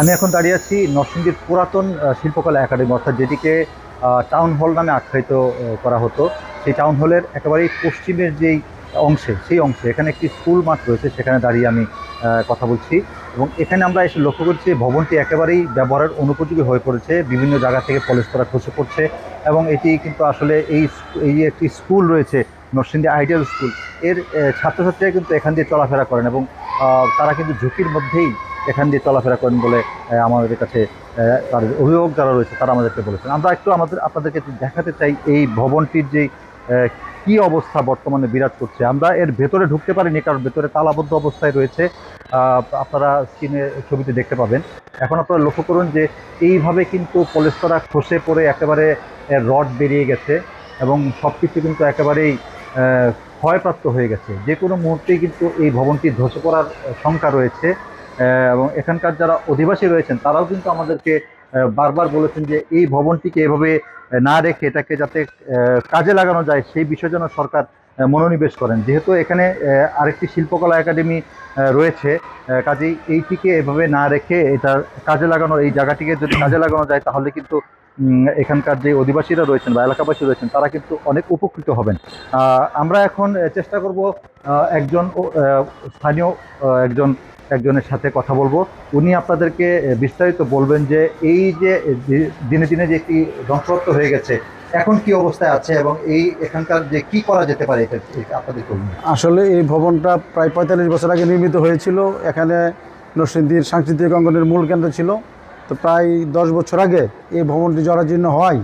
আমি এখন দাঁড়িয়ে আছি নরসিংদীর পুরাতন শিল্পকলা একাডেমি, অর্থাৎ যেটিকে টাউন হল নামে আখ্যায়িত করা হতো। সেই টাউন হলের একেবারেই পশ্চিমের যেই অংশে, সেই অংশে, এখানে একটি স্কুল মাঠ রয়েছে, সেখানে দাঁড়িয়ে আমি কথা বলছি। এবং এখানে আমরা এসে লক্ষ্য করছি, ভবনটি একেবারেই ব্যবহারের অনুপযোগী হয়ে পড়েছে, বিভিন্ন জায়গা থেকে পলেস্তরা খসে পড়ছে, এবং এটি কিন্তু আসলে এই এই একটি স্কুল রয়েছে, নরসিংদী আইডিয়াল স্কুলের ছাত্রছাত্রীরা কিন্তু এখান দিয়ে চলাফেরা করেন এবং তারা কিন্তু ঝুঁকির মধ্যেই এখান দিয়ে চলাফেরা করেন বলে আমাদের কাছে তাদের অভিভাবক যারা রয়েছে, তারা আমাদেরকে বলেছেন। আমরা একটু আমাদের, আপনাদেরকে দেখাতে চাই এই ভবনটির যে কি অবস্থা বর্তমানে বিরাজ করছে। আমরা এর ভেতরে ঢুকতে পারিনি, কারণ ভেতরে তালাবদ্ধ অবস্থায় রয়েছে। আপনারা স্ক্রিনে ছবিতে দেখতে পাবেন। এখন আপনারা লক্ষ্য করুন যে, এইভাবে কিন্তু পলেস্তরা খসে পড়ে একেবারে রড বেরিয়ে গেছে এবং সব কিছু কিন্তু একেবারেই ক্ষয়প্রাপ্ত হয়ে গেছে। যে কোনো মুহূর্তেই কিন্তু এই ভবনটি ধসে পড়ার শঙ্কা রয়েছে। এবং এখানকার যারা অধিবাসী রয়েছেন, তারাও কিন্তু আমাদেরকে বারবার বলেছেন যে এই ভবনটিকে এভাবে না রেখে এটাকে যাতে কাজে লাগানো যায়, সেই বিষয়ে যেন সরকার মনোনিবেশ করেন। যেহেতু এখানে আরেকটি শিল্পকলা একাডেমি রয়েছে কাজেই এইটিকে এভাবে না রেখে এটার কাজে লাগানো এই জায়গাটিকে যদি কাজে লাগানো যায়, তাহলে কিন্তু এখানকার যে অধিবাসীরা রয়েছেন বা এলাকাবাসী রয়েছেন, তারা কিন্তু অনেক উপকৃত হবেন। আমরা এখন চেষ্টা করব একজন স্থানীয় একজন একজনের সাথে কথা বলব। উনি আপনাদেরকে বিস্তারিত বলবেন যে এই যে দিনে দিনে যে একটি ধ্বংসপ্রাপ্ত হয়ে গেছে, এখন কি অবস্থায় আছে এবং এই এখানকার যে কি করা যেতে পারে এটা আসলে এই ভবনটা প্রায় পঁয়তাল্লিশ বছর আগে নির্মিত হয়েছিল। এখানে নরসিংদীর সাংস্কৃতিক অঙ্গনের মূল কেন্দ্র ছিল। তো প্রায় দশ বছর আগে এই ভবনটি জরাজীর্ণ হয়।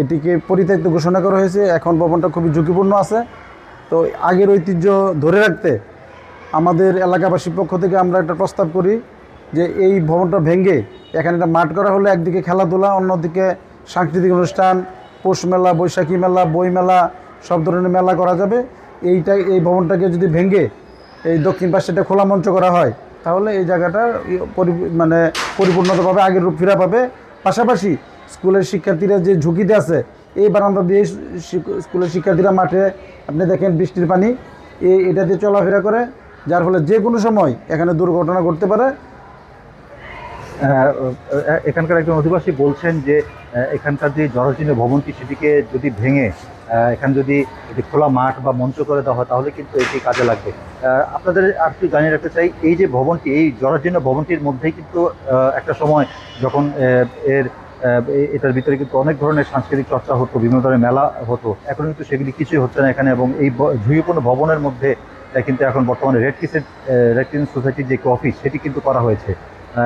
এটিকে পরিত্যক্ত ঘোষণা করা হয়েছে। এখন ভবনটা খুবই ঝুঁকিপূর্ণ আছে। তো আগের ঐতিহ্য ধরে রাখতে আমাদের এলাকাবাসীর পক্ষ থেকে আমরা একটা প্রস্তাব করি যে এই ভবনটা ভেঙে এখানে একটা মাঠ করা হলে একদিকে খেলাধুলা, অন্যদিকে সাংস্কৃতিক অনুষ্ঠান, পৌষ মেলা, বৈশাখী মেলা, বই মেলা, সব ধরনের মেলা করা যাবে। এইটা এই ভবনটাকে যদি ভেঙে এই দক্ষিণ পাশে একটা খোলা মঞ্চ করা হয়, তাহলে এই জায়গাটা মানে পরিপূর্ণতা পাবে আগের রূপ ফিরা পাবে। পাশাপাশি স্কুলের শিক্ষার্থীরা যে ঝুঁকিতে আছে, এই বারান্দা দিয়ে স্কুলের শিক্ষার্থীরা মাঠে, আপনি দেখেন বৃষ্টির পানি এই এটা দিয়ে চলাফেরা করে। যার ফলে যে কোনো সময় এখানে দুর্ঘটনা ঘটতে পারে। আহ, এখানকার একজন অধিবাসী বলছেন যে এখানকার যে জরাজীর্ণ ভবনটি সেটিকে যদি ভেঙে এখানে যদি খোলা মাঠ বা মঞ্চ করে দেওয়া হয় তাহলে কিন্তু এটি কাজে লাগবে। আপনাদের আর একটু জানিয়ে রাখতে চাই এই যে ভবনটি এই জরাজীর্ণ ভবনটির মধ্যেই কিন্তু একটা সময় যখন এর এটার ভিতরে কিন্তু অনেক ধরনের সাংস্কৃতিক চর্চা হতো বিভিন্ন ধরনের মেলা হতো। এখন কিন্তু সেগুলি কিছুই হচ্ছে না এখানে এবং এই ঝুঁকিপূর্ণ ভবনের মধ্যে আহ, কিন্তু এখন বর্তমানে রেড কিসের রেড কিসেন সোসাইটির যে অফিস সেটি কিন্তু করা হয়েছে।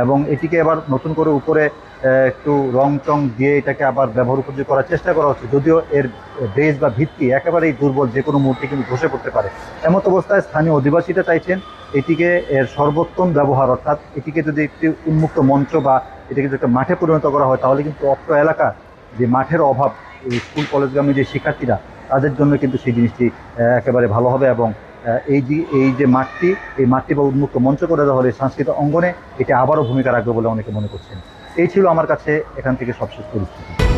এবং এটিকে আবার নতুন করে উপরে একটু রং টং দিয়ে এটাকে আবার ব্যবহার উপযোগী করার চেষ্টা করা হচ্ছে। যদিও এর বেজ বা ভিত্তি একেবারেই দুর্বল যে কোনো মুহূর্তে কিন্তু ধসে পড়তে পারে। এমত অবস্থায় স্থানীয় অধিবাসীরা চাইছেন এটিকে এর সর্বোত্তম ব্যবহার অর্থাৎ এটিকে যদি একটি উন্মুক্ত মঞ্চ বা এটিকে যদি একটা মাঠে পরিণত করা হয় তাহলে কিন্তু অত্র এলাকা যে মাঠের অভাব স্কুল কলেজগামী যে শিক্ষার্থীরা তাদের জন্য কিন্তু সেই জিনিসটি একেবারে ভালো হবে এবং এই যে এই যে মাঠটি, এই মাঠটি বা উন্মুক্ত মঞ্চ করে দেওয়া হলে সাংস্কৃতিক অঙ্গনে, এটা আবারও ভূমিকা রাখবে বলে অনেকে মনে করছেন। এই ছিল আমার কাছে এখান থেকে সবশেষ পরিস্থিতি।